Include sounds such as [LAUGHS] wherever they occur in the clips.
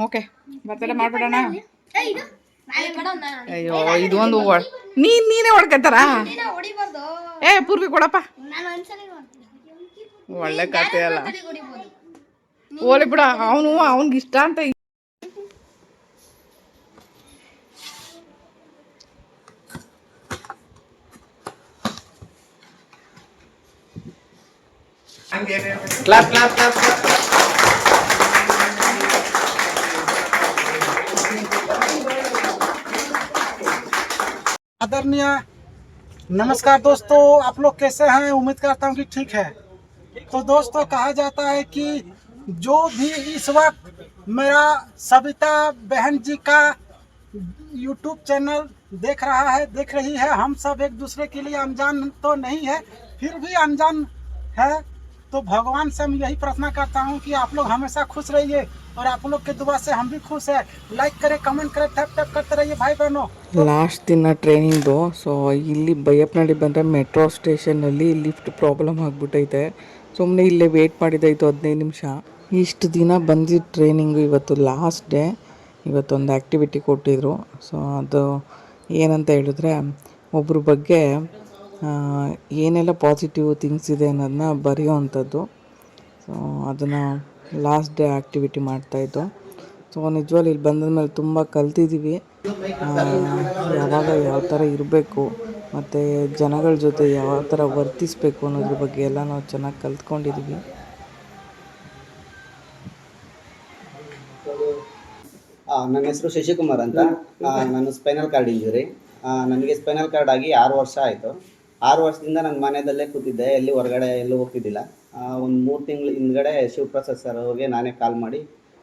Okay birthday ಮಾಡ್ಬಿಡೋಣ ಏ, ಇದು ನಾಳೆ ಮೇಡಮ್ ನಾನು ಅಯ್ಯೋ ಇದು ಒಂದು ನೀನ್ ನೀನೇ ಹೊಡ್ಕತ್ತಾರ ಹೊಡಿಬಾರ್ದು ಏ ಪೂರ್ವಿ ಕೊಡಪ್ಪ ನಾನು ಒಂದ್ಸಲಿ ಮಾಡ್ತೀನಿ ಒಳ್ಳೆ ಕತೆ ಅಲ್ಲ ಹೊಡಿಬೋದು ಓಲಿ ಬಿಡ ಅವನು ಅವನ್ಗೆ ಇಷ್ಟ ಅಂತ ಕ್ಲಾಪ್ ಕ್ಲಾಪ್ ಕ್ಲಾಪ್ आदरणीय, नमस्कार दोस्तों, आप लोग कैसे हैं? उम्मीद करता हूँ कि ठीक है। तो दोस्तों, कहा जाता है कि जो भी इस वक्त मेरा सविता बहन जी का यूट्यूब चैनल देख रहा है, देख रही है, हम सब एक दूसरे के लिए अनजान तो नहीं है, फिर भी अनजान है। तो भगवान से मैं यही प्रार्थना करता हूँ कि आप लोग हमेशा खुश रहिए और आप लोग के दुआ से हम भी खुश है लाइक करें कमेंट करें टैप टैप करते रहिए भाई बहनों ಲಾಸ್ಟ್ ದಿನ ಟ್ರೈನಿಂಗ್ದು ಸೊ ಇಲ್ಲಿ ಬೈಯಪ್ಪನಹಳ್ಳಿ ಬಂದರೆ ಮೆಟ್ರೋ ಸ್ಟೇಷನಲ್ಲಿ ಲಿಫ್ಟ್ ಪ್ರಾಬ್ಲಮ್ ಆಗಿಬಿಟ್ಟೈತೆ ಸುಮ್ಮನೆ ಇಲ್ಲೇ ವೇಟ್ ಮಾಡಿದ್ದಾಯಿತು ಹದಿನೈದು ನಿಮಿಷ ಇಷ್ಟು ದಿನ ಬಂದಿದ್ದ ಟ್ರೈನಿಂಗು ಇವತ್ತು ಲಾಸ್ಟ್ ಡೇ ಇವತ್ತೊಂದು ಆ್ಯಕ್ಟಿವಿಟಿ ಕೊಟ್ಟಿದ್ರು ಸೊ ಅದು ಏನಂತ ಹೇಳಿದ್ರೆ ಒಬ್ಬರ ಬಗ್ಗೆ ಆ, ಏನೆಲ್ಲ ಪಾಸಿಟಿವ್ ಥಿಂಗ್ಸ್ ಇದೆ ಅನ್ನೋದನ್ನ ಬರೆಯೋ ಅಂಥದ್ದು ಸೊ ಅದನ್ನು ಲಾಸ್ಟ್ ಡೇ ಆ್ಯಕ್ಟಿವಿಟಿ ಮಾಡ್ತಾಯಿದ್ದು ಸೊ ನಿಜವಾಗ್ಲೂ ಇಲ್ಲಿ ಬಂದ ಮೇಲೆ ತುಂಬ ಕಲ್ತಿದ್ದೀವಿ ಯಾವಾಗ ಯಾವ ಥರ ಇರಬೇಕು, ಮತ್ತು ಜನಗಳ ಜೊತೆ ಯಾವ ಥರ ವರ್ತಿಸಬೇಕು ಅನ್ನೋದ್ರ ಬಗ್ಗೆ ಎಲ್ಲ ನಾವು ಚೆನ್ನಾಗಿ ಕಲ್ತ್ಕೊಂಡಿದ್ದೀವಿ ನನ್ನ ಹೆಸರು ಶಶಿಕುಮಾರ್ ಅಂತ. ನಾನು ಸ್ಪೈನಲ್ ಕಾರ್ಡ್ ಇಂಜುರಿ ನನಗೆ ಸ್ಪೈನಲ್ ಕಾರ್ಡ್ ಆಗಿ ಆರು ವರ್ಷ ಆಯಿತು. ಆರು ವರ್ಷದಿಂದ ನಾನು ಮನೆಯಲ್ಲೇ ಕೂತಿದ್ದೆ, ಎಲ್ಲಿ ಹೊರಗಡೆ ಎಲ್ಲೂ ಹೋಗ್ತಿದ್ದಿಲ್ಲ. ಒಂದು ಮೂರು ತಿಂಗಳು ಹಿಂದ್ಗಡೆ ಶಿವಪ್ರಸಾದ್ ಸರ್ ಅವ್ರಿಗೆ ನಾನೇ ಕಾಲ್ ಮಾಡಿ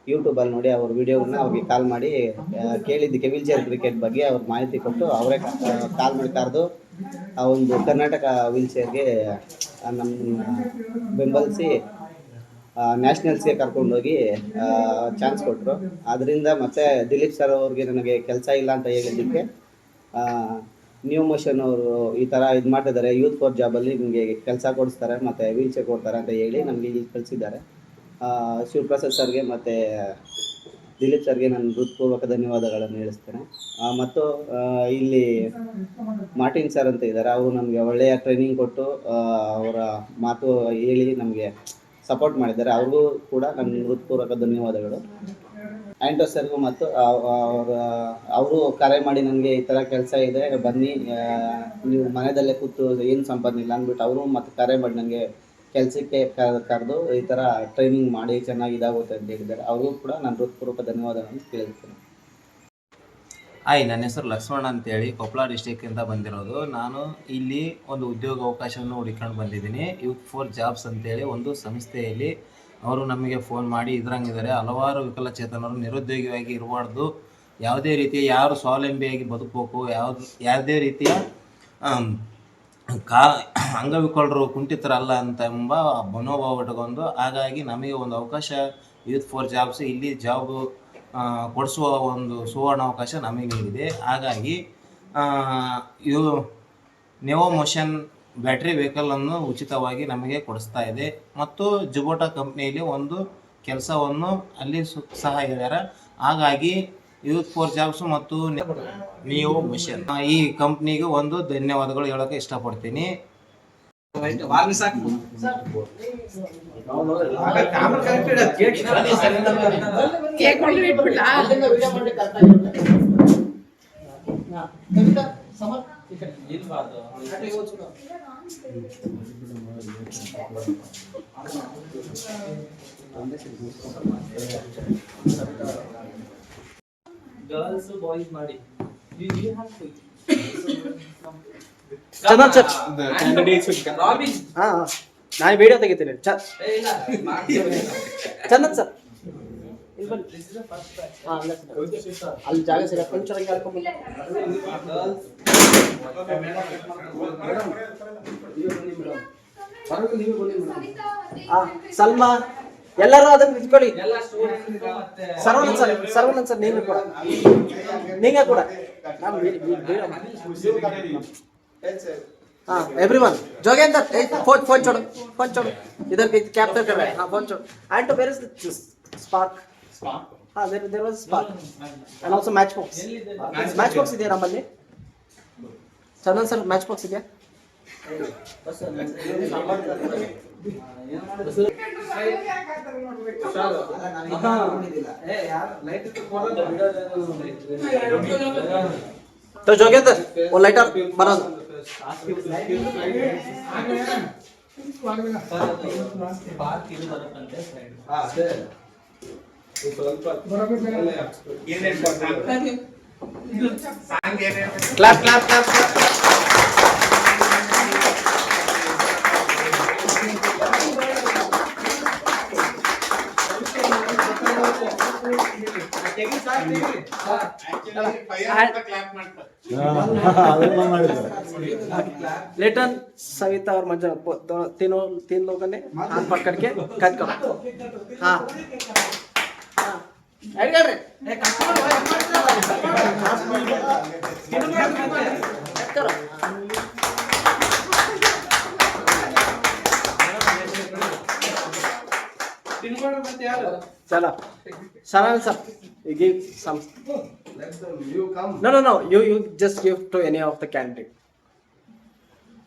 ಯೂಟ್ಯೂಬಲ್ಲಿ ನೋಡಿ ಅವ್ರ ವಿಡಿಯೋನ ಅವ್ರಿಗೆ ಕಾಲ್ ಮಾಡಿ ಕೇಳಿದ್ದಕ್ಕೆ ವಿಲ್ಚೇರ್ ಕ್ರಿಕೆಟ್ ಬಗ್ಗೆ ಅವ್ರ ಮಾಹಿತಿ ಕೊಟ್ಟು ಅವರೇ ಕಾಲ್ ಮಾಡಿ ಆ ಒಂದು ಕರ್ನಾಟಕ ವೀಲ್ಚೇರ್ಗೆ ನಮ್ಮ ಬೆಂಬಲಿಸಿ ನ್ಯಾಷನಲ್ಸ್ಗೆ ಕರ್ಕೊಂಡೋಗಿ ಚಾನ್ಸ್ ಕೊಟ್ಟರು ಅದರಿಂದ ಮತ್ತೆ ದಿಲೀಪ್ ಸರ್ ಅವ್ರಿಗೆ ನನಗೆ ಕೆಲಸ ಇಲ್ಲ ಅಂತ ಹೇಳಿದ್ದಕ್ಕೆ ನ್ಯೂ ಮೋಷನ್ ಅವರು ಈ ಥರ ಇದು ಮಾಡ್ತಿದ್ದಾರೆ. ಯೂತ್ ಫೋರ್ ಜಾಬಲ್ಲಿ ನಿಮಗೆ ಕೆಲಸ ಕೊಡಿಸ್ತಾರೆ, ಮತ್ತು ವೀಲ್ ಚೇರ್ ಕೊಡ್ತಾರೆ ಅಂತ ಹೇಳಿ ನಮಗೆ ಇಲ್ಲಿ ಕಳಿಸಿದ್ದಾರೆ. ಶಿವಪ್ರಸಾದ್ ಸರ್ಗೆ ಮತ್ತು ದಿಲೀಪ್ ಸರ್ಗೆ ನಾನು ಹೃತ್ಪೂರ್ವಕ ಧನ್ಯವಾದಗಳನ್ನು ಹೇಳಿಸ್ತೇನೆ ಮತ್ತು ಇಲ್ಲಿ ಮಾರ್ಟಿನ್ ಸರ್ ಅಂತ ಇದ್ದಾರೆ. ಅವರು ನಮಗೆ ಒಳ್ಳೆಯ ಟ್ರೈನಿಂಗ್ ಕೊಟ್ಟು ಅವರ ಮಾತು ಹೇಳಿ ನಮಗೆ ಸಪೋರ್ಟ್ ಮಾಡಿದ್ದಾರೆ. ಅವ್ರಿಗೂ ಕೂಡ ನನ್ನ ಹೃತ್ಪೂರ್ವಕ ಧನ್ಯವಾದಗಳು. ಆ್ಯಂಟೋ ಸರ್ಗೂ ಮತ್ತು ಅವರ ಅವರು ಕರೆ ಮಾಡಿ ನನಗೆ ಈ ಥರ ಕೆಲಸ ಇದೆ, ಬನ್ನಿ ನೀವು ಮನೆಯಲ್ಲೇ ಕೂತು ಏನು ಸಂಪಾದನೆ ಇಲ್ಲ ಅಂದ್ಬಿಟ್ಟು ಅವರು ಮತ್ತು ಕರೆ ಮಾಡಿ ನನಗೆ ಕೆಲಸಕ್ಕೆ ಕರೆದು ಈ ಥರ ಟ್ರೈನಿಂಗ್ ಮಾಡಿ ಚೆನ್ನಾಗಿ ಇದಾಗುತ್ತೆ ಅಂತ ಹೇಳಿದ್ದಾರೆ. ಅವ್ರಿಗೂ ಕೂಡ ನಾನು ಹೃತ್ಪೂರ್ವಕ ಧನ್ಯವಾದಗಳನ್ನು ಕೇಳಿರ್ತೇನೆ ಆಯ್ ನನ್ನ ಹೆಸರು ಲಕ್ಷ್ಮಣ ಅಂತೇಳಿ, ಕೊಪ್ಪಳ ಡಿಸ್ಟಿಕ್ಕಿಂದ ಬಂದಿರೋದು. ನಾನು ಇಲ್ಲಿ ಒಂದು ಉದ್ಯೋಗ ಅವಕಾಶವನ್ನು ಹುಡುಕೊಂಡು ಬಂದಿದ್ದೀನಿ. ಯೂತ್ ಫಾರ್ ಜಾಬ್ಸ್ ಅಂತೇಳಿ ಒಂದು ಸಂಸ್ಥೆಯಲ್ಲಿ ಅವರು ನಮಗೆ ಫೋನ್ ಮಾಡಿ ಇದ್ರಂಗಿದ್ದಾರೆ. ಹಲವಾರು ವಿಕಲಚೇತನರು ನಿರುದ್ಯೋಗಿಯಾಗಿ ಇರಬಾರ್ದು. ಯಾವುದೇ ರೀತಿಯ ಯಾರು ಸ್ವಾವಲಂಬಿಯಾಗಿ ಬದುಕಬೇಕು, ಯಾವ್ದು, ಯಾವುದೇ ರೀತಿಯ ಕಾ, ಅಂಗವಿಕಲರು ಕುಂಠಿತರಲ್ಲ ಅಂತ ಎಂಬ ಮನೋಭಾವ ಇಟ್ಕೊಂಡು ಹಾಗಾಗಿ ನಮಗೆ ಒಂದು ಅವಕಾಶ ಯೂತ್ ಫಾರ್ ಜಾಬ್ಸ್ ಇಲ್ಲಿ ಜಾಬ್ ಕೊಡಿಸುವ ಒಂದು ಸುವರ್ಣ ಅವಕಾಶ ನಮಗೆ ನೀಡಿದೆ ಹಾಗಾಗಿ ಇವು ನೆವೋ ಮೋಷನ್ ಬ್ಯಾಟ್ರಿ ವೆಹಿಕಲನ್ನು ಉಚಿತವಾಗಿ ನಮಗೆ ಕೊಡಿಸ್ತಾ ಇದೆ. ಮತ್ತು ಜುಬೋಟಾ ಕಂಪ್ನಿಯಲ್ಲಿ ಒಂದು ಕೆಲಸವನ್ನು ಅಲ್ಲಿ ಸಹ ಇದ್ದಾರೆ. ಹಾಗಾಗಿ ಯೂತ್ ಫಾರ್ ಜಾಬ್ಸ್ ಮತ್ತು ನೀವು ಮಿಷನ್. ಈ ಕಂಪ್ನಿಗೆ ಒಂದು ಧನ್ಯವಾದಗಳು ಹೇಳೋಕೆ ಇಷ್ಟಪಡ್ತೀನಿ. ಚಂದನ್ ಸರ್ ಹಾ ಹಾ. ನಾನು ವಿಡಿಯೋ ತೆಗಿತೀನಿ. ಚ- ಚಂದನ್ ಸರ್. ಅಲ್ಲೇ ಸರ್. ಅಲ್ಲಿ ಜಾಗ ಸಿಗ ಕೊಂಚ ಹಂಗೆ ಹೇಳ್ಕೊಂಡ್ ಬನ್ನಿ. ಹಾ, ಸಲ್ಮಾ ಎಲ್ಲರೂ ಅದನ್ನ ನಿಂತ್ಕೊಳ್ಳಿ ಸರ್ವನಂದ್ ಸರ್ ಸರ್ವನಂದ್ ಸರ್ ನೀವೇ ಕೂಡ ನೀವೇ ಕೂಡ ನಾನು ವಿ- ವಿ- ವಿಡಿಯೋ हाँ एवरीवन जोगेंद्र ए, फोन फोन छोड़ो फोन छोड़ो इधर के कैप्चर कर रहे हैं हाँ फोन छोड़ो and to where is the spark ಹಾ there there was spark and also match box match box ಇದೆಯಾ ನಮ್ಮಲ್ಲಿ ಚಂದನ್ ಸರ್ ಮ್ಯಾಚ್ ಬಾಕ್ಸ್ ಇದೆಯಾ तो जोगेंद्र वो लाइटर बना दो लेटन सविता और मंजन पो- दोनों तीनों तीन लोगों ने हाथ पकड़ के कट करो। हाँ। ಅಡ್ಗಾಡ್ರಿ ಚಲೋ sir. Sir give some no no no. You you just give to any of the candidate.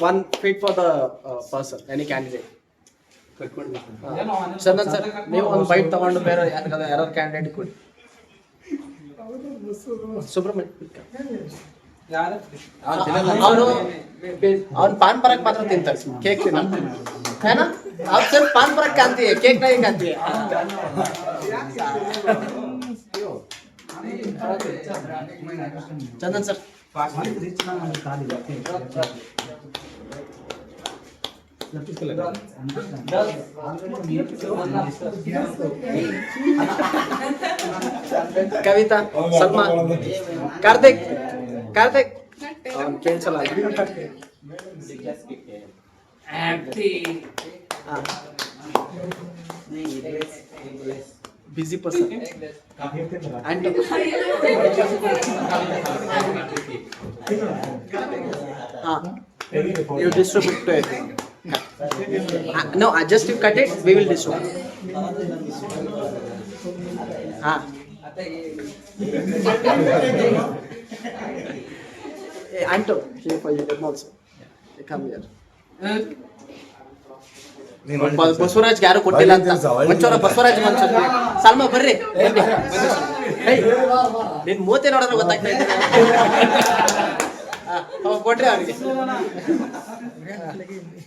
one fit for the uh, person, any candidate. Chandan sir ನೀವು ಒಂದು ಬೈಟ್ ತಗೊಂಡು ಬೇರೆ ಯಾರಿಗಾದ ಯಾರು ಕ್ಯಾಂಡಿಡೇಟ್ ಕೊಡಿ ಸುಬ್ರಹ್ಮಣ್ಯ ಅವನು ಅವ್ನು ಪಾನ್ ಪರಕ್ ಮಾತ್ರ ತಿಂತಾರೆ ಕೇಕ್ ಏನ ಅವ್ರು ಸರ್ ಪಾನ್ ಪರಕ್ ಕಾಂತೀಯ ಕೇಕ್ ನಾಯಿ ಕಾಂತೀಯ ಚಂದನ್ ಸರ್ कविता सलमा कार्तिक कार्तिक। खेल चला बिज़ी पर्सन एंड हाँ you distribute no I just ಟ್ cut it we will discuss ಹ ಆ ತ ಈ ಐ ಟಾಕ್ ಸಿಪಾಯಿಲ್ ಬಸವರಾಜ್ ಯಾರು ಕೊಟ್ಟಿಲ್ಲ ಅಂತ? ಬಸವರಾಜ್ ಬಸವರಾಜ್ ಸರ್ ಸರ್ಮ ಬರ್ರಿ. ನೀ ಮೋತೆ ನೋಡೋನೆ ಗೊತ್ತಾಗ್ತಾ ಇದೆ. [LAUGHS] ಅವ್ ಕೊಡ್ರೆ [LAUGHS]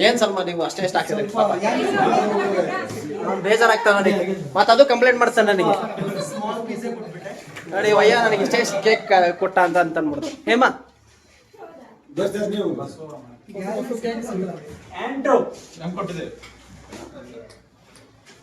ಏನ್ ಸಲ್ಮಾ ನೀವು ಅಷ್ಟೇ ಎಷ್ಟು ಹಾಕಿದ್ರಿ ಬೇಜಾರಾಗ್ತಾವ ನೋಡಿ. ಮತ್ತೆ ಅದು ಕಂಪ್ಲೇಂಟ್ ಮಾಡ್ತಾನೆ ನನಗೆ. ನೋಡಿ ವಯ್ಯ ನನಗೆ ಇಷ್ಟೇ ಕೇಕ್ ಕೊಟ್ಟ ಅಂತ ಅಂತ ಅನ್ಬಿಡ್ತು ಹೇಮ ಜೋಗೇಂದ್ರ ಹೇಮಾ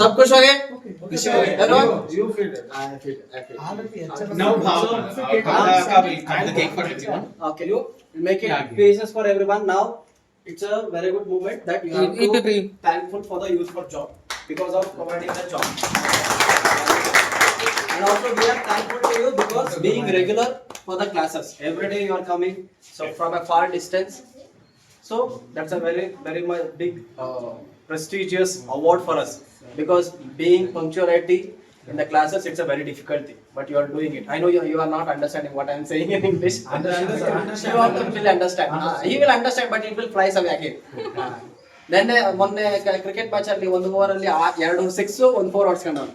सब खुश हो गए Everyone? Okay, you make it pieces for everyone now. It's a very good movement that you have to be thankful for the youth for job because of providing the job. And also we are thankful to you because being regular for the classes. Every day you are coming, so from a far distance. So that's a very, very much big uh, prestigious award for us because being punctuality in the classes it's a very difficult thing, but you are doing it. I know you, you are not understanding what I am saying in English. understand, you understand. will really understand. Uh, he will understand, but it will fly some again. ನೆನ್ನೆ ಮೊನ್ನೆ cricket match ಅಲ್ಲಿ ಒಂದು over ಅಲ್ಲಿ one ಎರಡು six ಒಂದು four ಹೊಡ್ಸ್ಕೊಂಡವ್ನು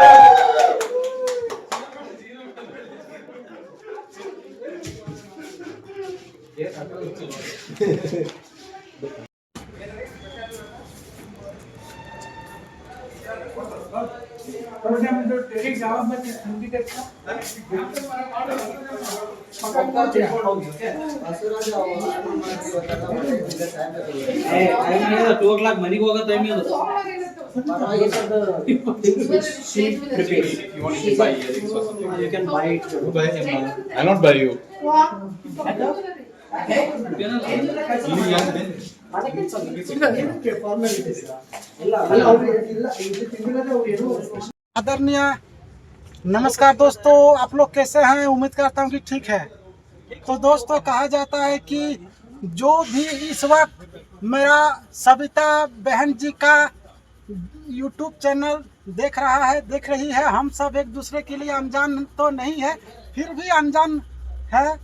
two ಓ clock ಮನೆಗೆ ಹೋಗೋ time ಅದು You can buy it. I not buy you. आदरणीय नमस्कार दोस्तों आप लोग कैसे हैं उम्मीद करता हूँ कि ठीक है तो दोस्तों, कहा जाता है कि जो भी इस वक्त मेरा सविता बहन जी का यूट्यूब चैनल देख रहा है, देख रही है, हम सब एक दूसरे के लिए अनजान तो नहीं है, फिर भी अनजान है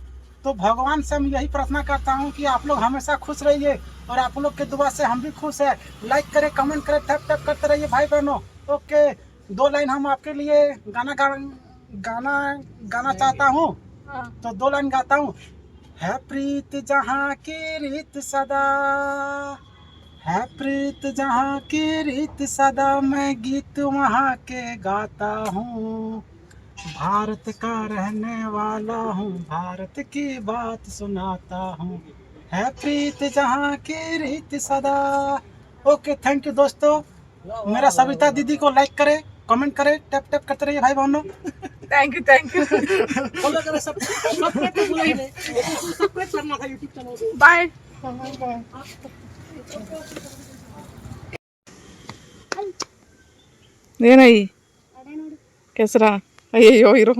तो भगवान से मैं यही प्रार्थना करता हूँ कि आप लोग हमेशा खुश रहिए और आप लोग के दुआ से हम भी खुश है। लाइक करें कमेंट करें टैप टैप करते रहिए भाई बहनों। ओके दो लाइन हम आपके लिए गाना गा, गाना गाना चाहता हूँ। तो दो लाइन गाता हूँ। है प्रीत जहाँ की रीत सदा। है प्रीत जहाँ की रीत सदा। मैं गीत वहाँ के गाता हूँ। भारत का रहने वाला हूँ। भारत की बात सुनाता हूँ। है प्रीत जहाँ की रीत सदा। ओके थैंक यू दोस्तों। मेरा सविता दीदी को लाइक करें कमेंट करें टैप टैप करते रहिए भाई बहनों। thank you thank you follow करें सब सब्सक्राइब तो भूला ही नहीं सब्सक्राइब करना था यूट्यूब चैनल को ಬಾಯ್ ಏನಯ್ಯ ಕೆಸರ ಅಯ್ಯಯ್ಯೋ ಇರು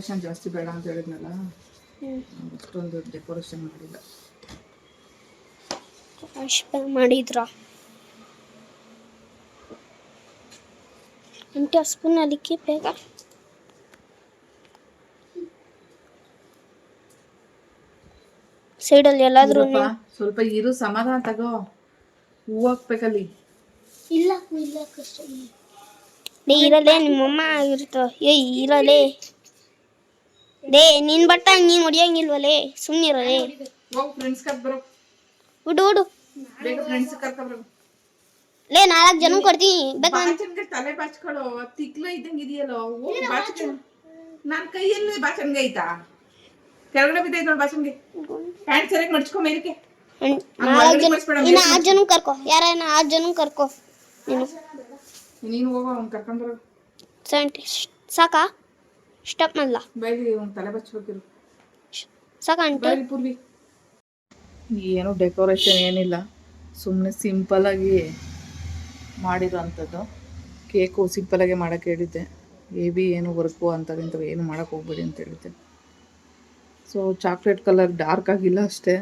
Decoration ಜಾಸ್ತಿ ಬೇಡ ಅಂತ ಹೇಳಿದ್ನಲ್ಲ? ಅಷ್ಟೊಂದು ಡೆಕೋರೇಷನ್ ಮಾಡಿಲ್ಲ. ಅಷ್ಟ ಮಾಡಿದ್ರ? ಅಂಟೆ ಸ್ಪೂನ್ ಅದಕ್ಕೆ ಬೇಗ? ಸೈಡಲ್ಲಿ ಎಲ್ಲಾದ್ರೂ ಸ್ವಲ್ಪ ಇರು ಸಮಾಧಾನ ತಗೋ. ಹೂ ಹಾಕ್ಬೇಕಲ್ಲಿ. ಇಲ್ಲ ಇಲ್ಲ ಕಷ್ಟ ಲೇ ಇರಲೇ ನಿಮ್ಮಮ್ಮ ಇರ್ತಾವ ಏ ಇರಲೇ. ಲೇ ನಿನ್ ಬಟ್ಟ ನೀನ್ ಹೊಡಿಯಂಗಿಲ್ವಲೇ? ಸುಮ್ಮನಿರಲೇ ಹೋಗ್ ಫ್ರೆಂಡ್ಸ್ ಕರ್ಕ ಬರೋ. ಬೇಗ ಫ್ರೆಂಡ್ಸ್ ಕರ್ಕ ಬರೋ. ಲೇ ನಾಲ್ಕು ಜನ ಕೊಡ್ತೀನಿ. ಬೇಕಾ ಬಾಚನ್ಗೆ ತಲೆ ಬಾಚ್ಕೊಳ್ಳೋ. ತಿಕ್ಲ ಇದ್ದಂಗೆ ಇದೆಯಲ್ಲೋ? ಹೋಗ್ ನನ್ನ ಕೈಯಲ್ಲಿ ಬಾಚನ್ಗೆ ಐತಾ? ಕೆಳಗಡೆ ಬಿದ್ದೈತೆ ನೋಡಿ ಬಾಚನ್ಗೆ ಪ್ಯಾಂಟ್ ಸರಿಯಾಗಿ ಮಡ್ಚ್ಕೊ ಮೇಲಕ್ಕೆ. ನಾಲ್ಕು ಜನ ಕರ್ಕೋ ಆರು ಜನ ಕರ್ಕೊ. ಯಾರ ಆರು ಜನ ಕರ್ಕೊ. ನೀನು. ನೀನು ಹೋಗೋ ಅವ್ನು ಕರ್ಕೊಂಡ್ ಬರೋ ಸಾಕಾ? ಸ್ಟಾಪ್ ಮಾಡಲ್ಲ ಬೈಲಿ ಒಂದು ತಲೆ ಸಾಕ ಬೈಲಿ ಪೂರ್ವಿ. ಏನು ಡೆಕೋರೇಷನ್ ಏನಿಲ್ಲ. ಸುಮ್ಮನೆ ಸಿಂಪಲಾಗಿ ಮಾಡಿರೋಂಥದ್ದು. ಕೇಕು ಆಗಿ ಮಾಡೋಕ್ಕೆ ಹೇಳಿದ್ದೆ. ಬಿ ಏನು ವರ್ಕು ಅಂಥದಿಂಥವು ಏನು ಮಾಡೋಕ್ಕೆ ಹೋಗ್ಬೇಡಿ ಅಂತ ಹೇಳಿದ್ದೆ. ಸೊ ಚಾಕ್ಲೇಟ್ ಕಲರ್ ಡಾರ್ಕ್ ಆಗಿಲ್ಲ ಅಷ್ಟೇ.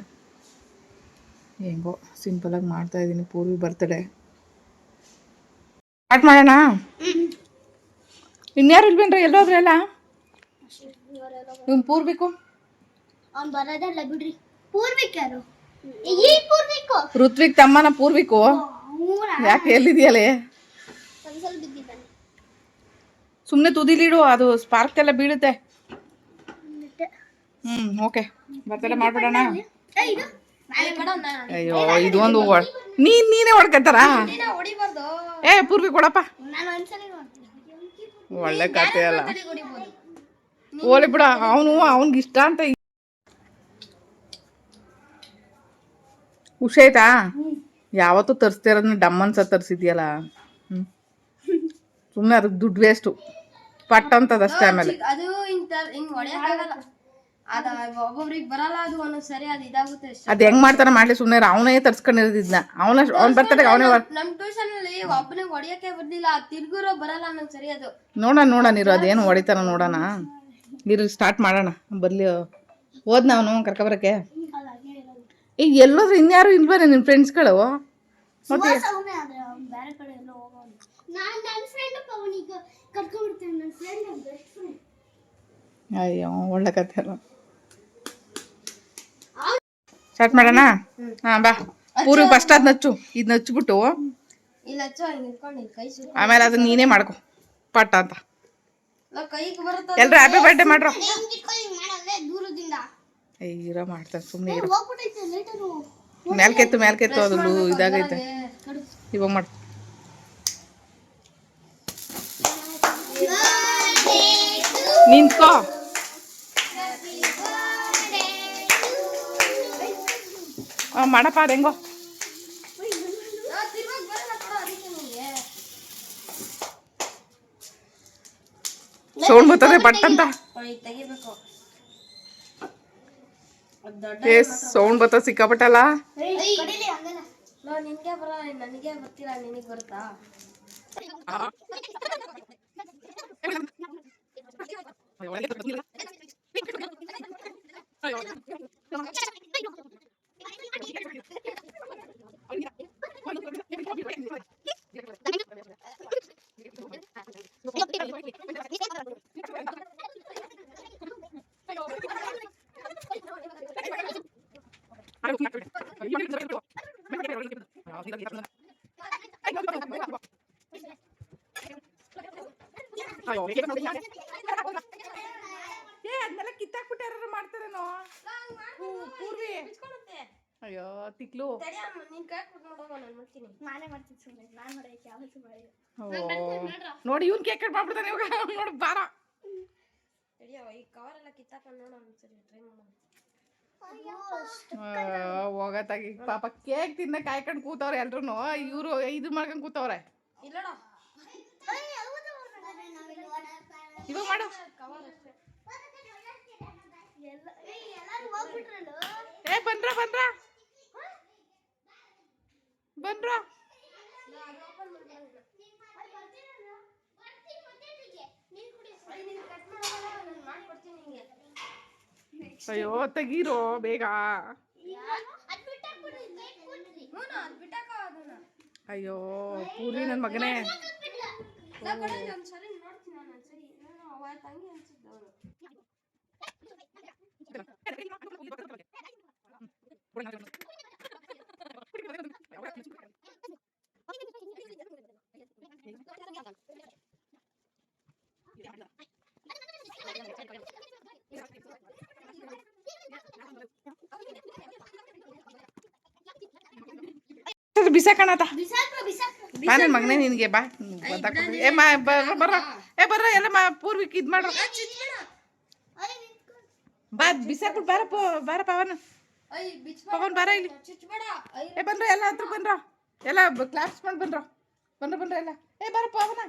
ಹೆಂಗೋ ಮಾಡ್ತಾ ಮಾಡ್ತಾಯಿದ್ದೀನಿ ಪೂರ್ವಿ ಬರ್ತಡೇ ಸ್ಟಾರ್ಟ್ ಮಾಡೋಣ? ಇನ್ಯಾರು ಇಲ್ವೇನ್ರಿ? ಎಲ್ಲೋದ್ರಲ್ಲ? ಇವ್ನು ಪೂರ್ವಿಕು? ಅವ್ನು ಬರೋದಲ್ಲ ಬಿಡ್ರಿ. ಪೂರ್ವಿಕ್ ಯಾರು ಈ ಪೂರ್ವಿಕು? ಋತ್ವಿಕ್ ತಮ್ಮನ ಪೂರ್ವಿಕು? ಯಾಕೆ ಎಲ್ಲಿದೆಯಲ್ಲ ಸ್ವಲ್ಪ ಬಿದ್ದಿದ್ದಾನೆ ಸುಮ್ಮನೆ ತುದಿಲಿಡು ಅದು ಸ್ಪಾರ್ಕ್ ಎಲ್ಲ ಬೀಳುತ್ತೆ. ಹ್ಮ್ ಓಕೆ. ಬರ್ತಡೇ ಮಾಡ್ಬಿಡೋಣ. ಅಯ್ಯೋ ಇದು ಒಂದು ನೀನ್ ನೀನೇ ಹೊಡ್ಕತ್ತಾರ ಏ ಪೂರ್ವಿ ಕೊಡಪ್ಪ. ಒಳ್ಳೆ ಕತೆ ಅಲ್ಲ. ಓಲಿ ಬಿಡ ಅವನು ಅವನಿಗೆ ಇಷ್ಟ ಅಂತ ಖುಷಿ ಯಾವತ್ತು ಯಾವತ್ತೂ ತರಿಸ್ತಾ ಇರೋದನ್ನ ಡಮ್ಮನ್ಸ ತರಿಸಿದ್ಯಲ್ಲ. ಹ್ಞೂ ಸುಮ್ಮನೆ ಅದಕ್ಕೆ ದುಡ್ಡು ವೇಸ್ಟು ಪಟ್ ಅಂತದಷ್ಟೇ ಆಮೇಲೆ. ಅದು ಹಿಂಗ್ ಹೊಡೆಯಕ್ಕಾಗಲ್ಲ. ಅದ ಒಬ್ಬೊಬ್ರಿಗೆ ಬರಲ್ಲ ಅದು ಒಂದೊಂದ್ ಸರಿ ಅದು ಇದಾಗುತ್ತೆ ಅಷ್ಟೇ. ಅದು ಹೆಂಗ್ ಮಾಡ್ತಾರ ಮಾಡ್ಲಿ ಸುಮ್ಮನೆ ಅವನೇ ತರ್ಸ್ಕೊಂಡಿರೋದಿದ್ನ. ಅವನ ಅವ್ನ ಬರ್ತಾರೆ ಅವನೇ ನಮ್ ಟ್ಯೂಷನ್ ಅಲ್ಲಿ ಒಬ್ಬನಿಗೆ ಹೊಡಿಯಕ್ಕೆ ಬರ್ಲಿಲ್ಲ ತಿರ್ಗುರೋ ಬರಲ್ಲ ಅನ್ನೋ ಸರಿ ಅದು. ನೋಡೋಣ ನೋಡೋಣ ನೀರು ಅದೇನು ಹೊಡಿತಾನ ನೋಡೋಣ. ಇರು ಸ್ಟಾರ್ಟ್ ಮಾಡೋಣ. ಬರ್ಲಿ ಹೋದ್ನ ಅವನು ಕರ್ಕೊಬರಕ್ಕೆ. ಈಗ ಎಲ್ಲೋದ್ರು ಇನ್ಯಾರು ಇಲ್ವೇನೆ ನಿನ್ನ ಫ್ರೆಂಡ್ಸ್ಗಳು ಮತ್ತೆ ನಾನು ಅಯ್ಯೋ ಒಳ್ಳೆ ಕತೆ ಅಲ್ಲ ಸ್ಟಾರ್ಟ್ ಮಾಡೋಣ? ಹಾ ಬಾ. ಪೂರ್ವ ಫಸ್ಟ್ ಅದು ನಚ್ಚು. ಇದು ನಚ್ಚಿಬಿಟ್ಟು. ಆಮೇಲೆ ಅದನ್ನ ನೀನೇ ಮಾಡ್ಕೊ. ಪಟ್ಟ ಅಂತ. ಎಲ್ರು ಹ್ಯಾಪಿ ಬರ್ಡೇ ಮಾಡ್ರ ಇರೋ ಮಾಡ್ತಾರೆ ಸುಮ್ಮನೆ ಇರು. ಮೇಲ್ಕೆತ್ತು ಮೇಲ್ಕೆತ್ತು ಅದು ಇದಾಗೈತೆ. ಇವಾಗ ಮಾಡ್ತ ನಿಂತ್ಕೋ. ಮಾಡಪ್ಪ ಅದು ಹೆಂಗೋ ತಿರ್ಗಕ್ ಬರಲ್ಲ ಕೊಡ ಅದಕ್ಕೆ ನಿಂಗೆ ಸೌಂಡ್ ಬರ್ತದೆ ಪಟ್ ಅಂತ. ಏ ಸೌಂಡ್ ಬರ್ತದೆ. ಸಿಕ್ಕಾಪಟ್ಟಲ್ಲ ನಿನ್ಗೆ ಬರಲ್ಲ ನನಗೆ ಬರ್ತಿಲ್ಲ ನಿನಗ್ ಬರುತ್ತಾ ಏ ಅದನ್ನೆಲ್ಲ ಕಿತ್ತಾಕ್ಬಿಟ್ಟು ಯಾರು ಮಾಡ್ತಾರೇನೋ ಪೂರ್ವಿ ಅಯ್ಯೋ ತಿಕ್ಲು ತಡಿಯಮ್ಮ ನಿನ್ ಕೈ ಕೊಟ್ಟು ನೋಡೋಣ ನಾನು ಮಾಡ್ತೀನಿ ನಾನೇ ಮಾಡ್ತೀನಿ ಸುಮ್ಮನೆ ನಾನು ಮಾಡೋಕ್ಕೆ ಯಾವತ್ತೂ ಮಾಡಿಲ್ಲ ಓ. ನೋಡಿ ಇವನ್ ಕೇಕ್ ಕಟ್ ಮಾಡ್ಬಿಡ್ತಾನೆ ಇವಾಗ. [LAUGHS] ನೋಡಿ ಬಾರ. ಹೋಗತ್ತಾಗಿ. ಪಾಪ ಕೇಕ್ ತಿನ್ನ ಕಾಯ್ಕೊಂಡು ಕೂತವ್ರೆ ಎಲ್ರು ಇವ್ರು ಇದು ಮಾಡ್ಕೊಂಡು ಕೂತವ್ರೆ. ಬಂದ್ರ ಇವಾಗ ಮಾಡು. ಎಲ್ಲರೂ ಹೋಗ್ಬಿಟ್ರಲ್ಲ ಏ ಬನ್ರ ಬನ್ರ ಬನ್ರ ಮಾಡ್ಕೊಡ್ತೀನಿ ನಿಂಗೆ ಅಯ್ಯೋ ತೆಗೀರೋ ಬೇಗ. ಹ್ಞೂ ಅದು ಬಿಟ್ಟಾಕ ಅದನ್ನ ಅಯ್ಯೋ, ಪೂರ್ವಿ ನನ್ನ ಮಗನೇ. ನಾ ಕಡೆ ಒಂದ್ಸರಿ ನೋಡ್ತೀನಿ ನಾನು ಒಂದ್ಸರಿ ನಾನು ಅವ ತಂಗಿ ಅನ್ಸಿದ್ದು ಅವನು [LAUGHS] ಬಿಸಾಕಣತ ಬಾ ನನ್ನ ಮಗನೇ ನಿನಗೆ ಬಾ. ಏ ಮಾ ಬರ್ರ ಬರ್ರ ಏ ಬರ್ರ ಎಲ್ಲ ಮಾ ಪೂರ್ವಿಕ್ ಇದು ಮಾಡ್ರ ಬಾ ಬಿಸಾಕ್ಬಿಟ್ಟು ಬಾರ ಬಾರ ಪವನ್. ಪವನ್ ಬಾರ ಇಲ್ಲಿ. ಏ ಬಂದ್ರ ಎಲ್ಲ ಹತ್ರ ಬಂದ್ರ. ಎಲ್ಲ ಕ್ಲಾಪ್ಸ್ ಮಾಡಿ ಬಂದ್ರ. ಬಂದ್ರ ಬಂದ್ರ ಎಲ್ಲ. ಏ ಬರಪ್ಪ ಅವನ.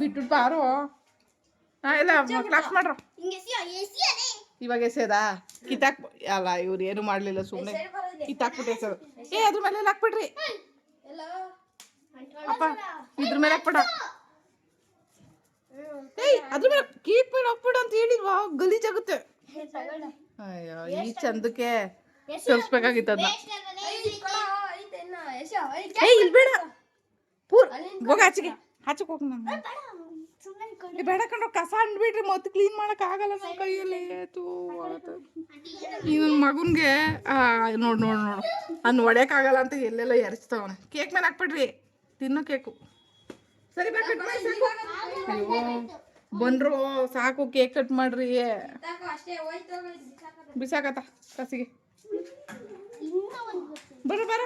ಬಿಟ್ಟು ಬಾರು ಇಲ್ಲ ಕ್ಲಾಸ್ ಮಾಡ್ರ. ಇವಾಗ ಎಸೆದಾ ಕಿತ್ತಾಕ್ ಅಲ್ಲ ಇವ್ರು ಏನು ಮಾಡ್ಲಿಲ್ಲ ಸುಮ್ಮನೆ ಕಿತ್ತಾಕ್ಬಿಟ್ಟು ಎಸೆದು ಏ ಅದ್ರ ಮೇಲೆ ಹಾಕ್ಬಿಡ್ರಿ ಅಪ್ಪ ಇದ್ರ ಮೇಲೆ ಹಾಕ್ಬಿಡ ಏಯ್ ಅದ್ರ ಮೇಲೆ ಕೇಕ್ ಮೇಲೆ ಹಾಕ್ಬಿಡು ಅಂತ ಹೇಳಿದ್ವಾ ಗಲೀಜಾಗುತ್ತೆ. ಅಯ್ಯೋ ಈ ಚಂದಕ್ಕೆ ತೋರಿಸ್ಬೇಕಾಗಿತ್ತು ಅದನ್ನ ಏಯ್ ಇಲ್ಬೇಡ. ಬೇಡ ಪೂರ್ ಹೋಗ ಆಚೆಗೆ ಆಚೆಗೆ ಹೋಗ್ ಏ, ಬೇಡ ಕಣ್ರು ಕಸ ಅಂದ್ಬಿಟ್ರಿ ಮತ್ತೆ ಕ್ಲೀನ್ ಮಾಡಕ್ ಆಗಲ್ಲ ನನ್ನ ಕೈಯಲ್ಲಿ. ತೂ ಈ ನನ್ನ ಮಗನ್ಗೆ ನೋಡು ನೋಡು ನೋಡು. ಅನ್ನ ಹೊಡ್ಯಕ್ ಆಗಲ್ಲ ಅಂತ ಎಲ್ಲೆಲ್ಲ ಎರಚ್ತಾವನೆ. ಕೇಕ್ ಮೇಲೆ ಹಾಕ್ಬಿಡ್ರಿ. ತಿನ್ನೋ ಕೇಕು. ಸರಿ ಬಾ ಕಟ್ ಮಾಡಿ ಸಾಕು. ಅಯ್ಯೋ ಬಂದ್ರು ಸಾಕು ಕೇಕ್ ಕಟ್ ಮಾಡ್ರಿ. ಬಿಸಾಕತ್ತ ಕಸಿಗೆ. ಬರ ಬರ.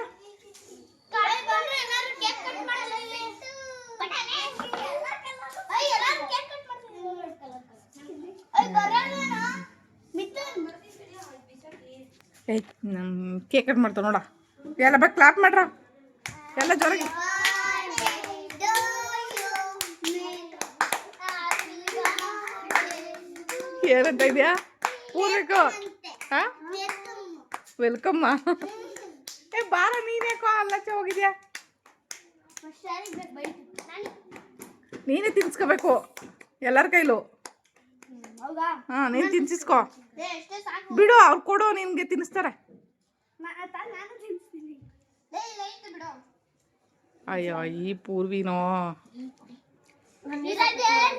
ಏಯ್ ನಮ್ಮ ಕೇಕ್ ಕಟ್ ಮಾಡ್ತಾವ ನೋಡ. ಎಲ್ಲ ಬಾ ಕ್ಲಾಪ್ ಮಾಡ್ರ. ಎಲ್ಲ ಜೋರಾಗಿ. ಏನಂತ ಇದೆಯಾ? ಹಾ? ವೆಲ್ಕಮ್ಮ ಏ ಬಾರ ಅಲ್ಲಚ್ಚ ಹೋಗಿದ್ಯಾ? ನೀನೇ ತಿನ್ಸ್ಕೋಬೇಕು, ಎಲ್ಲರ ಕೈಲೂ. ಹಾ, ನೀನು ತಿನ್ಸಿಸ್ಕೋ. ಬಿಡು, ಅವ್ರು ಕೊಡು, ನಿನ್ಗೆ ತಿನ್ನಿಸ್ತಾರೆ ಅಯ್ಯೋ, ಈ ಪೂರ್ವಿನೋ.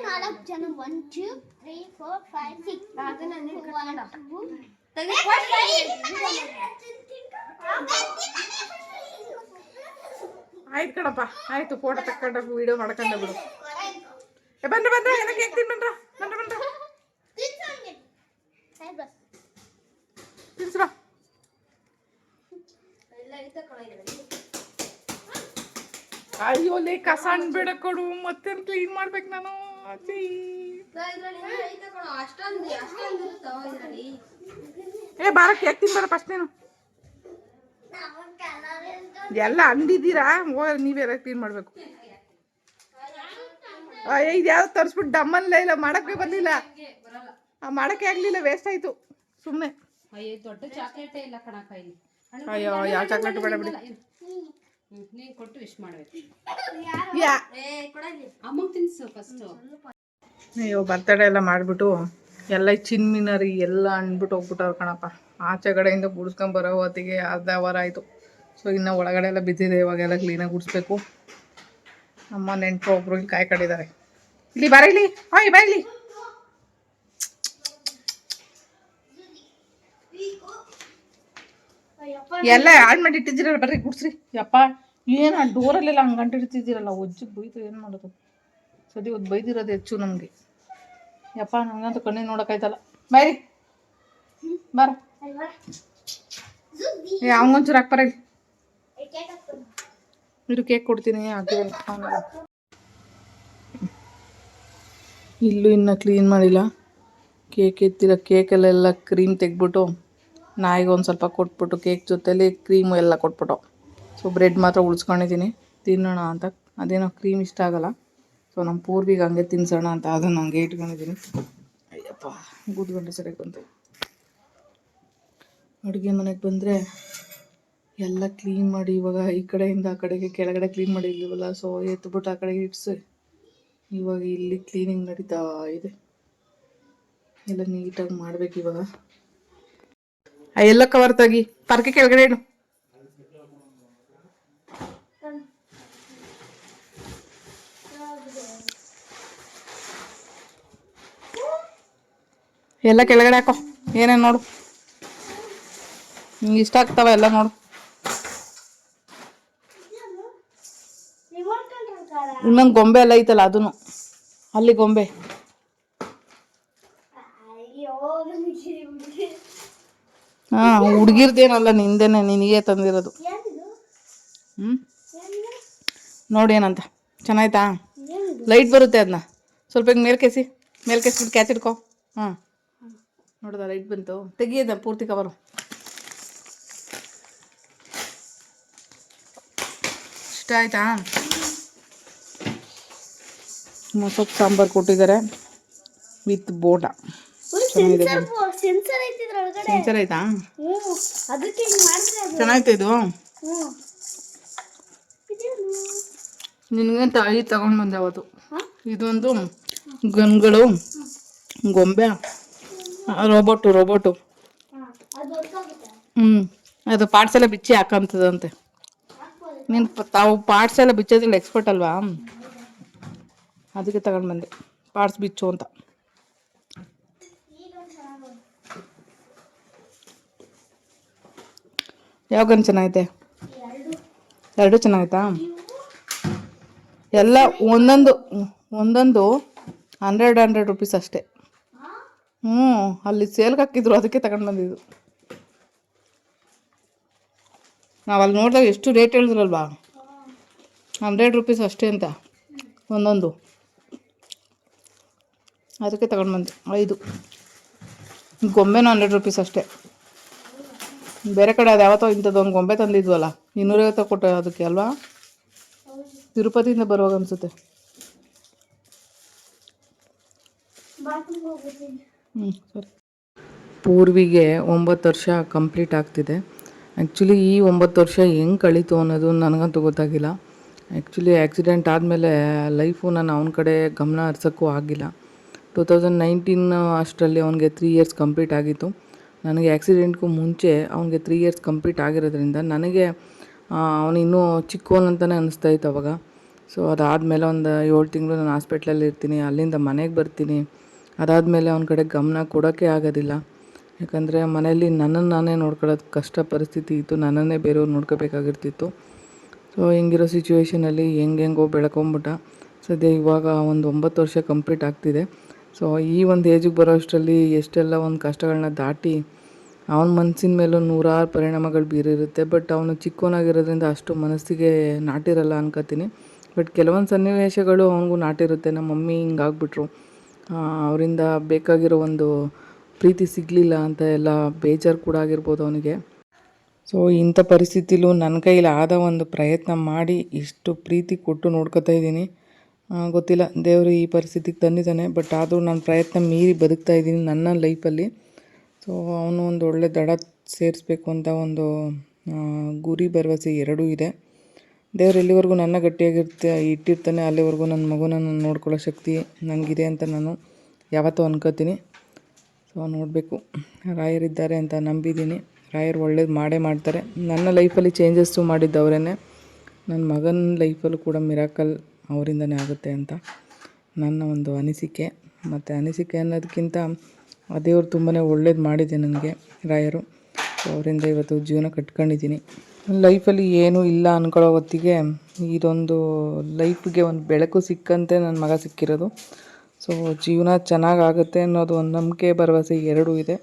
ನಾಲ್ಕು ಜನ one two three four five six ಆಯ್ತು ಕಣಪ್ಪ ಆಯ್ತು ಫೋಟೋ ತಕ್ಕೊಂಡು ವಿಡಿಯೋ ಮಾಡ್ಕೊಂಡೆ ಬಿಡು ಬಂದ್ರೆ ಬಂದ್ರೆ ಎಲ್ಲ ಬಂದ್ರ ತಿನ್ ಬಂದ್ರ ಬಂದ್ರೆ ಬಂದ್ರೆ ತಿನ್ಸ್ರ. ಅಯ್ಯೋ ಲೇ ಕಸ ಬೇಡ ಕೊಡು ಮತ್ತೆ ಕ್ಲೀನ್ ಮಾಡ್ಬೇಕು ನಾನು ಅಜ್ಜಿ ಏ ಬರ ಫಸ್ಟ್ ನೀನು. ಎಲ್ಲ ಅಂದಿದ್ದೀರಾ? ಓ ನೀವೇ ಕ್ಲೀನ್ ಮಾಡಬೇಕು? ಅಯ್ಯ ಇದು ಯಾವ್ದು ತರಿಸ್ಬಿಟ್ಟು ಡಮ್ಮಲ್ಲ ಇಲ್ಲ ಮಾಡಕ್ಕೆ ಬಂದಿಲ್ಲ. ಆ ಮಾಡಕ್ಕೆ ಆಗಲಿಲ್ಲ ವೇಸ್ಟ್ ಆಯ್ತು. ಸುಮ್ಮನೆ ಅಯ್ಯೋ ದೊಡ್ಡ ಚಾಕ್ಲೇಟೇ ಇಲ್ಲ ಕಣಕ್ಕ ಇಲ್ಲಿ. ಅಯ್ಯೋ ಯಾವ ಚಾಕ್ಲೇಟ್ ಬೇಡ ಬಿಡಿ. ಕೊಟ್ಟು ವಿಶ್ ಮಾಡ್ಬೇಕು. ಯಾ. ಅಮ್ಮಂಗ್ ತಿನ್ಸು ಫಸ್ಟ್ ಅಯ್ಯೋ, ಬರ್ತಡೇ ಎಲ್ಲ ಮಾಡಿಬಿಟ್ಟು ಎಲ್ಲ ಚಿನ್ಮಿನರಿ ಎಲ್ಲ ಅಂದ್ಬಿಟ್ಟು ಹೋಗ್ಬಿಟ್ಟವ್ರು ಕಣಪ್ಪ. ಆಚೆ ಕಡೆಯಿಂದ ಗುಡಿಸ್ಕೊಂಬರೋ ಹೊತ್ತಿಗೆ ಅರ್ಧ ಅವರ್ ಆಯಿತು. ಸೊ ಇನ್ನು ಒಳಗಡೆ ಎಲ್ಲ ಬಿದ್ದಿದೆ ಇವಾಗೆಲ್ಲ ಕ್ಲೀನಾಗಿ ಗುಡಿಸ್ಬೇಕು. ಅಮ್ಮ ನೆಂಟರು ಒಬ್ರು ಕಾಯಿ ಕಡಿದ್ದಾರೆ ಇಲ್ಲಿ ಬರ, ಇಲ್ಲಿ. ಹಾಯ್ ಬಾ, ಇಲ್ಲಿ. ಎಲ್ಲ ಆಡ್ ಮಾಡಿ ಇಟ್ಟಿದ್ದೀರಲ್ಲ, ಬರ್ರಿ, ಗುಡ್ಸ್ರಿ. ಯಪ್ಪ, ಏನು ಡೋರಲ್ಲೆಲ್ಲ ಹಂಗೆ ಅಂಟಿಡ್ತಿದ್ದೀರಲ್ಲ ಒಜ್ಜಿ ಬೈತು ಏನು ಮಾಡೋದು? ಸದಿ ಒಂದು ಬೈದಿರೋದು ಹೆಚ್ಚು ನಮಗೆ. ಯಪ್ಪ ನನಗಂತೂ ಕಣ್ಣಿನ ನೋಡೋಕ್ಕಾಯ್ತಲ್ಲ ಬೈರಿ ಬಾರ. ಏ ಅವಂಗೊಂಚೂರು ಹಾಕ್ಬಾರ ಇರು, ಕೇಕ್ ಕೊಡ್ತೀನಿ ಅವನೆಲ್ಲ ಇಲ್ಲೂ ಇನ್ನೂ ಕ್ಲೀನ್ ಮಾಡಿಲ್ಲ. ಕೇಕ್ ಎತ್ತಿಲ್ಲ, ಕೇಕಲ್ಲೆಲ್ಲ ಕ್ರೀಮ್ ತೆಗ್ಬಿಟ್ಟು ನಾಯಿಗೆ ಒಂದು ಸ್ವಲ್ಪ ಕೊಟ್ಬಿಟ್ಟು, ಕೇಕ್ ಜೊತೆಲಿ ಕ್ರೀಮು ಎಲ್ಲ ಕೊಟ್ಬಿಟ್ಟು. ಸೊ ಬ್ರೆಡ್ ಮಾತ್ರ ಉಳಿಸ್ಕೊಂಡಿದ್ದೀನಿ. ತಿನ್ನೋಣ ಅಂತ. ಅದೇನೋ ಕ್ರೀಮ್ ಇಷ್ಟ ಆಗಲ್ಲ. ಸೊ ನಮ್ಮ ಪೂರ್ವಿಗೆ ಹಂಗೆ ತಿನ್ಸೋಣ ಅಂತ ಅದನ್ನು ಹಂಗೆ ಇಟ್ಕೊಂಡಿದ್ದೀನಿ ಅಯ್ಯಪ್ಪ ಗುದ್ಗಂಡು ಸರಿಯಾಗಿ ಬಂತು. ಅಡುಗೆ ಮನೆಗೆ ಬಂದರೆ ಎಲ್ಲ ಕ್ಲೀನ್ ಮಾಡಿ ಇವಾಗ ಈ ಕಡೆಯಿಂದ ಆ ಕಡೆಗೆ ಕೆಳಗಡೆ ಕ್ಲೀನ್ ಮಾಡಿರ್ಲಿವಲ್ಲ ಸೊ ಎತ್ಬಿಟ್ಟು ಆ ಕಡೆಗೆ ಇಟ್ಸ. ಇವಾಗ ಇಲ್ಲಿ ಕ್ಲೀನಿಂಗ್ ನಡೀತಾ ಇದೆ. ಎಲ್ಲ ನೀಟಾಗಿ ಮಾಡ್ಬೇಕು ಇವಾಗ. ಎಲ್ಲ ಕವರ್ ತೆಗಿ. ಪರ್ಕೆ ಕೆಳಗಡೆ ಇಡು. ಎಲ್ಲ ಕೆಳಗಡೆ ಹಾಕೋ. ಏನೇನು ನೋಡು. ನಿಂಗೆ ಇಷ್ಟ ಆಗ್ತಾವ ಎಲ್ಲ ನೋಡು. ಇನ್ನೊಂದು ಗೊಂಬೆ ಎಲ್ಲ ಐತಲ್ಲ ಅದನ್ನು ಅಲ್ಲಿ ಗೊಂಬೆ. ಹಾ ಹುಡುಗಿರ್ದೇನಲ್ಲ ನಿಂದೇನೆ ನಿನಗೆ ತಂದಿರೋದು. ಹ್ಮ್? ಹ್ಞೂ ನೋಡಿ ಏನಂತ. ಚೆನ್ನಾಯ್ತಾ? ಲೈಟ್ ಬರುತ್ತೆ ಅದನ್ನ ಸ್ವಲ್ಪ ಹಿಂಗೆ ಮೇಲ್ ಕೆಸಿ ಮೇಲ್ ಕೆಸ್ಬಿಟ್ಟು ಕ್ಯಾಚ್ ಇಟ್ಕೊ ಹಾಂ. ನೋಡ್ದ ಲೈಟ್ ಬಂತು. ತೆಗಿಯೋದ ಪೂರ್ತಿ ಕವರು ಇಷ್ಟ ಆಯ್ತಾ? ಮೊಸೊಪ್ಪು ಸಾಂಬಾರು ಕೊಟ್ಟಿದ್ದಾರೆ. ವಿತ್ ಬೋಟ ಸೆನ್ಸರ್ ಆಯ್ತಾ? ಚೆನ್ನಾಗಿತ್ತು ಇದು? ನಿನಗೆ ತಾಯಿ ತಗೊಂಡ್ ಬಂದೆ ಅವತ್ತು. ಇದೊಂದು ಗನ್ಗಳು ಗೊಂಬೆ. ರೋಬೋಟು ರೋಬೋಟು ಹ್ಞೂ ಅದು ಪಾರ್ಟ್ಸ್ ಎಲ್ಲ ಬಿಚ್ಚಿ ಹಾಕಂತದಂತೆ. ನೀನು ತಾವು ಪಾರ್ಟ್ಸ್ ಎಲ್ಲ ಬಿಚ್ಚೋದ್ರಲ್ಲಿ ಎಕ್ಸ್ಪರ್ಟ್ ಅಲ್ವಾ? ಅದಕ್ಕೆ ತಗೊಂಡು ಬಂದೆ. ಪಾರ್ಟ್ಸ್ ಬಿಚ್ಚು ಅಂತ. ಯಾವ ಗನ್ ಚೆನ್ನಾಗೈತೆ? ಎರಡು ಚೆನ್ನಾಗೈತಾ? ಎಲ್ಲ ಒಂದೊಂದು ಒಂದೊಂದು ಹಂಡ್ರೆಡ್ ಹಂಡ್ರೆಡ್ ರುಪೀಸ್ ಅಷ್ಟೇ. ಹ್ಞೂ, ಅಲ್ಲಿ ಸೇಲ್ಗೆ ಹಾಕಿದ್ರು, ಅದಕ್ಕೆ ತಗೊಂಡು ಬಂದಿದ್ದು. ನಾವು ಅಲ್ಲಿ ನೋಡಿದಾಗ ಎಷ್ಟು ರೇಟ್ ಹೇಳಿದ್ರಲ್ವಾ? ಹಂಡ್ರೆಡ್ ರುಪೀಸ್ ಅಷ್ಟೇ ಅಂತ, ಒಂದೊಂದು. ಅದಕ್ಕೆ ತಗೊಂಡು ಬಂದೆ, ಐದು. ಗೊಂಬೆನೂ ಹಂಡ್ರೆಡ್ ರುಪೀಸ್ ಅಷ್ಟೇ. ಬೇರೆ ಕಡೆ ಅದು ಯಾವತ್ತೋ ಇಂಥದ್ದು ಒಂದು ಗೊಂಬೆ ತಂದಿದ್ವಲ್ಲ, ಇನ್ನೂರೈವತ್ತು ಕೊಟ್ಟ ಅದಕ್ಕೆ ಅಲ್ವಾ? ತಿರುಪತಿಯಿಂದ ಬರುವಾಗ ಅನಿಸುತ್ತೆ. ಪೂರ್ವಿಗೆ ಒಂಬತ್ತು ವರ್ಷ ಕಂಪ್ಲೀಟ್ ಆಗ್ತಿದೆ. ಆ್ಯಕ್ಚುಲಿ ಈ ಒಂಬತ್ತು ವರ್ಷ ಹೆಂಗೆ ಕಳೀತು ಅನ್ನೋದು ನನಗಂತೂ ಗೊತ್ತಾಗಿಲ್ಲ. ಆ್ಯಕ್ಚುಲಿ ಆ್ಯಕ್ಸಿಡೆಂಟ್ ಆದಮೇಲೆ ಲೈಫು ನಾನು ಅವನ ಕಡೆ ಗಮನ ಹರ್ಸೋಕ್ಕೂ ಆಗಿಲ್ಲ. ಟೂ ತೌಸಂಡ್ ನೈನ್ಟೀನ್ ಅಷ್ಟರಲ್ಲಿ ಅವನಿಗೆ ತ್ರೀ ಇಯರ್ಸ್ ಕಂಪ್ಲೀಟ್ ಆಗಿತ್ತು. ನನಗೆ ಆ್ಯಕ್ಸಿಡೆಂಟ್ಗೂ ಮುಂಚೆ ಅವನಿಗೆ ತ್ರೀ ಇಯರ್ಸ್ ಕಂಪ್ಲೀಟ್ ಆಗಿರೋದ್ರಿಂದ ನನಗೆ ಅವನು ಇನ್ನೂ ಚಿಕ್ಕವನಂತಲೇ ಅನ್ನಿಸ್ತಾ ಇತ್ತು ಅವಾಗ. ಸೊ ಅದಾದಮೇಲೆ ಒಂದು ಏಳು ತಿಂಗಳು ನಾನು ಹಾಸ್ಪಿಟ್ಲಲ್ಲಿ ಇರ್ತೀನಿ, ಅಲ್ಲಿಂದ ಮನೆಗೆ ಬರ್ತೀನಿ. ಅದಾದಮೇಲೆ ಅವನ ಕಡೆ ಗಮನ ಕೊಡೋಕ್ಕೆ ಆಗೋದಿಲ್ಲ. ಯಾಕಂದರೆ ಮನೆಯಲ್ಲಿ ನನ್ನನ್ನು ನಾನೇ ನೋಡ್ಕೊಳ್ಳೋದು ಕಷ್ಟ ಪರಿಸ್ಥಿತಿ ಇತ್ತು. ನನ್ನನ್ನೇ ಬೇರೆಯವ್ರು ನೋಡ್ಕೋಬೇಕಾಗಿರ್ತಿತ್ತು. ಸೊ ಹಿಂಗಿರೋ ಸಿಚುವೇಷನಲ್ಲಿ ಹೆಂಗೆಂಗೋ ಬೆಳ್ಕೊಂಬಿಟ್ಟ. ಸದ್ಯ ಇವಾಗ ಒಂದು ಒಂಬತ್ತು ವರ್ಷ ಕಂಪ್ಲೀಟ್ ಆಗ್ತಿದೆ. ಸೊ ಈ ಒಂದು ಏಜಿಗೆ ಬರೋ ಅಷ್ಟರಲ್ಲಿ ಎಷ್ಟೆಲ್ಲ ಒಂದು ಕಷ್ಟಗಳನ್ನ ದಾಟಿ ಅವನ ಮನಸ್ಸಿನ ಮೇಲೂ ನೂರಾರು ಪರಿಣಾಮಗಳು ಬೀರಿರುತ್ತೆ. ಬಟ್ ಅವನು ಚಿಕ್ಕವನಾಗಿರೋದ್ರಿಂದ ಅಷ್ಟು ಮನಸ್ಸಿಗೆ ನಾಟಿರಲ್ಲ ಅನ್ಕೋತೀನಿ. ಬಟ್ ಕೆಲವೊಂದು ಸನ್ನಿವೇಶಗಳು ಅವನಿಗೂ ನಾಟಿರುತ್ತೆ. ನಮ್ಮ ಮಮ್ಮಿ ಹಿಂಗಾಗ್ಬಿಟ್ರು ಅವರಿಂದ ಬೇಕಾಗಿರೋ ಒಂದು ಪ್ರೀತಿ ಸಿಗಲಿಲ್ಲ ಅಂತ ಎಲ್ಲ ಬೇಜಾರು ಕೂಡ ಆಗಿರ್ಬೋದು ಅವನಿಗೆ. ಸೊ ಇಂಥ ಪರಿಸ್ಥಿತಿಲೂ ನನ್ನ ಕೈಲಿ ಆದ ಒಂದು ಪ್ರಯತ್ನ ಮಾಡಿ ಇಷ್ಟು ಪ್ರೀತಿ ಕೊಟ್ಟು ನೋಡ್ಕೋತಾ ಇದ್ದೀನಿ. ಗೊತ್ತಿಲ್ಲ, ದೇವರು ಈ ಪರಿಸ್ಥಿತಿಗೆ ತಂದಿದ್ದಾನೆ ಬಟ್ ಆದರೂ ನಾನು ಪ್ರಯತ್ನ ಮೀರಿ ಬದುಕ್ತಾ ಇದ್ದೀನಿ ನನ್ನ ಲೈಫಲ್ಲಿ ಸೊ ಅವನು ಒಂದು ಒಳ್ಳೆ ದಡ ಸೇರಿಸ್ಬೇಕು ಅಂತ ಒಂದು ಗುರಿ ಭರವಸೆ ಎರಡೂ ಇದೆ. ದೇವ್ರು ಎಲ್ಲಿವರೆಗೂ ನನ್ನ ಗಟ್ಟಿಯಾಗಿರ್ತೆ ಇಟ್ಟಿರ್ತಾನೆ, ಅಲ್ಲಿವರೆಗೂ ನನ್ನ ಮಗುನ ನಾನು ನೋಡ್ಕೊಳ್ಳೋ ಶಕ್ತಿ ನನಗಿದೆ ಅಂತ ನಾನು ಯಾವತ್ತೂ ಅನ್ಕೋತೀನಿ. ಸೊ ನೋಡಬೇಕು. ರಾಯರಿದ್ದಾರೆ ಅಂತ ನಂಬಿದ್ದೀನಿ. ರಾಯರು ಒಳ್ಳೇದು ಮಾಡೇ ಮಾಡ್ತಾರೆ. ನನ್ನ ಲೈಫಲ್ಲಿ ಚೇಂಜಸ್ಸು ಮಾಡಿದ್ದು ಅವರೇ ನನ್ನ ಮಗನ ಲೈಫಲ್ಲೂ ಕೂಡ ಮಿರಾಕಲ್ ಅವರಿಂದನೇ ಆಗುತ್ತೆ ಅಂತ ನನ್ನ ಒಂದು ಅನಿಸಿಕೆ. ಮತ್ತು ಅನಿಸಿಕೆ ಅನ್ನೋದಕ್ಕಿಂತ ದೇವ್ರು ತುಂಬಾ ಒಳ್ಳೇದು ಮಾಡಿದೆ ನನಗೆ, ರಾಯರು. ಅವರಿಂದ ಇವತ್ತು ಜೀವನ ಕಟ್ಕೊಂಡಿದ್ದೀನಿ. ಲೈಫಲ್ಲಿ ಏನೂ ಇಲ್ಲ ಅಂದ್ಕೊಳ್ಳೋ ಹೊತ್ತಿಗೆ ಇದೊಂದು ಲೈಫ್ಗೆ ಒಂದು ಬೆಳಕು ಸಿಕ್ಕಂತೆ ನನ್ನ ಮಗ ಸಿಕ್ಕಿರೋದು. ಸೊ ಜೀವನ ಚೆನ್ನಾಗಾಗುತ್ತೆ ಅನ್ನೋದು ಒಂದು ನಂಬಿಕೆ, ಭರವಸೆ ಎರಡೂ ಇದೆ.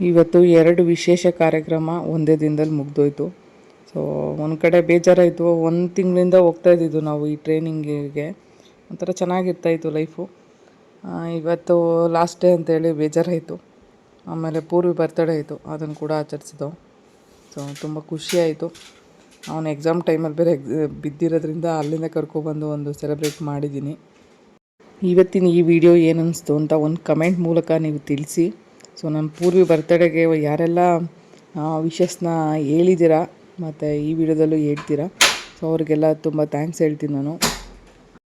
ಇವತ್ತು ಎರಡು ವಿಶೇಷ ಕಾರ್ಯಕ್ರಮ ಒಂದೇ ದಿನದಲ್ಲಿ ಮುಗ್ದೋಯ್ತು. ಸೊ ಒಂದು ಕಡೆ ಬೇಜಾರಾಯಿತು. ಒಂದು ತಿಂಗಳಿಂದ ಹೋಗ್ತಾ ಇದ್ದಿದ್ದು ನಾವು ಈ ಟ್ರೈನಿಂಗಿಗೆ. ಒಂಥರ ಚೆನ್ನಾಗಿರ್ತಾಯಿತ್ತು ಲೈಫು. ಇವತ್ತು ಲಾಸ್ಟ್ ಡೇ ಅಂತೇಳಿ ಬೇಜಾರಾಯಿತು. ಆಮೇಲೆ ಪೂರ್ವಿ ಬರ್ತಡೇ ಆಯಿತು. ಅದನ್ನು ಕೂಡ ಆಚರಿಸಿದ್ದು ಸೊ ತುಂಬ ಖುಷಿಯಾಯಿತು ಅವನ ಎಕ್ಸಾಮ್ ಟೈಮಲ್ಲಿ ಬೇರೆ ಎಕ್ಸ್ ಬಿದ್ದಿರೋದ್ರಿಂದ ಅಲ್ಲಿಂದ ಕರ್ಕೊಬಂದು ಒಂದು ಸೆಲೆಬ್ರೇಟ್ ಮಾಡಿದ್ದೀನಿ ಇವತ್ತಿನ ಈ ವಿಡಿಯೋ ಏನು ಅನ್ನಿಸ್ತು ಅಂತ ಒಂದು ಕಮೆಂಟ್ ಮೂಲಕ ನೀವು ತಿಳಿಸಿ. ಸೊ ನನ್ನ ಪೂರ್ವಿ ಬರ್ತಡೇಗೆ ಯಾರೆಲ್ಲ ವಿಶಸ್ನ ಹೇಳಿದ್ದೀರಾ ಮತ್ತು ಈ ವಿಡಿಯೋದಲ್ಲೂ ಹೇಳ್ತೀರಾ. ಸೊ ಅವ್ರಿಗೆಲ್ಲ ತುಂಬ ಥ್ಯಾಂಕ್ಸ್ ಹೇಳ್ತೀನಿ ನಾನು.